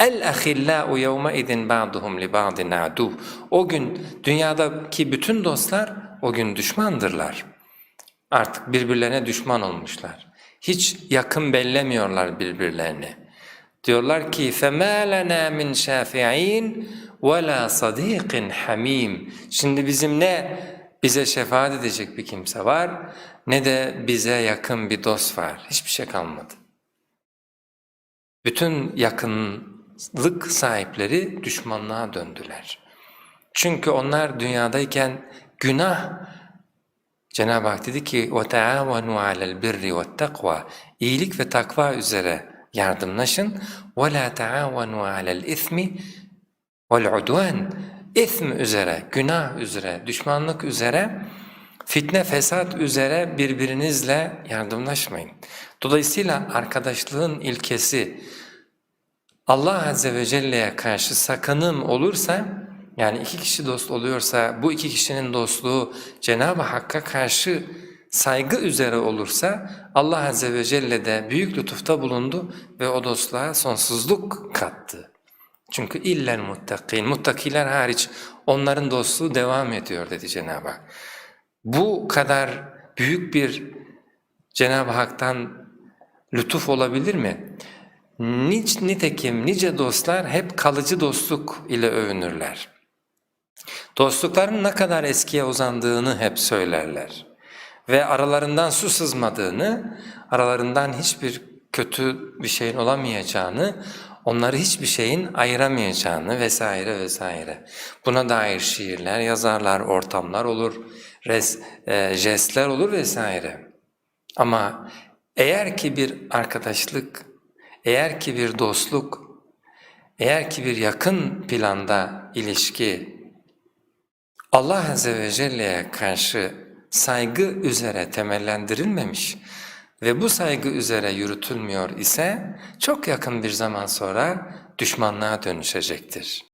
El ahillâ'u yevme idin ba'duhum li ba'din adu. O gün dünyadaki bütün dostlar o gün düşmandırlar. Artık birbirlerine düşman olmuşlar. Hiç yakın bellemiyorlar birbirlerini. Diyorlar ki فَمَا لَنَا مِنْ شَافِعِينَ وَلَا صَد۪يقٍ حَم۪يمٍ Şimdi bizim ne bize şefaat edecek bir kimse var ne de bize yakın bir dost var. Hiçbir şey kalmadı. Bütün yakın yakınlık sahipleri düşmanlığa döndüler. Çünkü onlar dünyadayken günah Cenab-ı Hak dedi ki وَتَعَاوَنُوا عَلَى الْبِرِّ وَالتَّقْوَى İyilik ve takva üzere yardımlaşın. وَلَا تَعَاوَنُوا عَلَى الْاِثْمِ وَالْعُدْوَانِ İthm üzere, günah üzere, düşmanlık üzere, fitne, fesat üzere birbirinizle yardımlaşmayın. Dolayısıyla arkadaşlığın ilkesi Allah Azze ve Celle'ye karşı sakınım olursa, yani iki kişi dost oluyorsa bu iki kişinin dostluğu Cenab-ı Hakk'a karşı saygı üzere olursa Allah Azze ve Celle de büyük lütufta bulundu ve o dostluğa sonsuzluk kattı. Çünkü illen muttakin, muttakiler hariç onların dostluğu devam ediyor dedi Cenab-ı Hak. Bu kadar büyük bir Cenab-ı Hak'tan lütuf olabilir mi? Niç, nitekim nice dostlar hep kalıcı dostluk ile övünürler. Dostlukların ne kadar eskiye uzandığını hep söylerler. Ve aralarından su sızmadığını, aralarından hiçbir kötü bir şeyin olamayacağını, onları hiçbir şeyin ayıramayacağını vesaire vesaire. Buna dair şiirler yazarlar, ortamlar olur, res, e, jestler olur vesaire. Ama eğer ki bir arkadaşlık, eğer ki bir dostluk, eğer ki bir yakın planda ilişki Allah Azze ve Celle'ye karşı saygı üzere temellendirilmemiş ve bu saygı üzere yürütülmüyor ise çok yakın bir zaman sonra düşmanlığa dönüşecektir.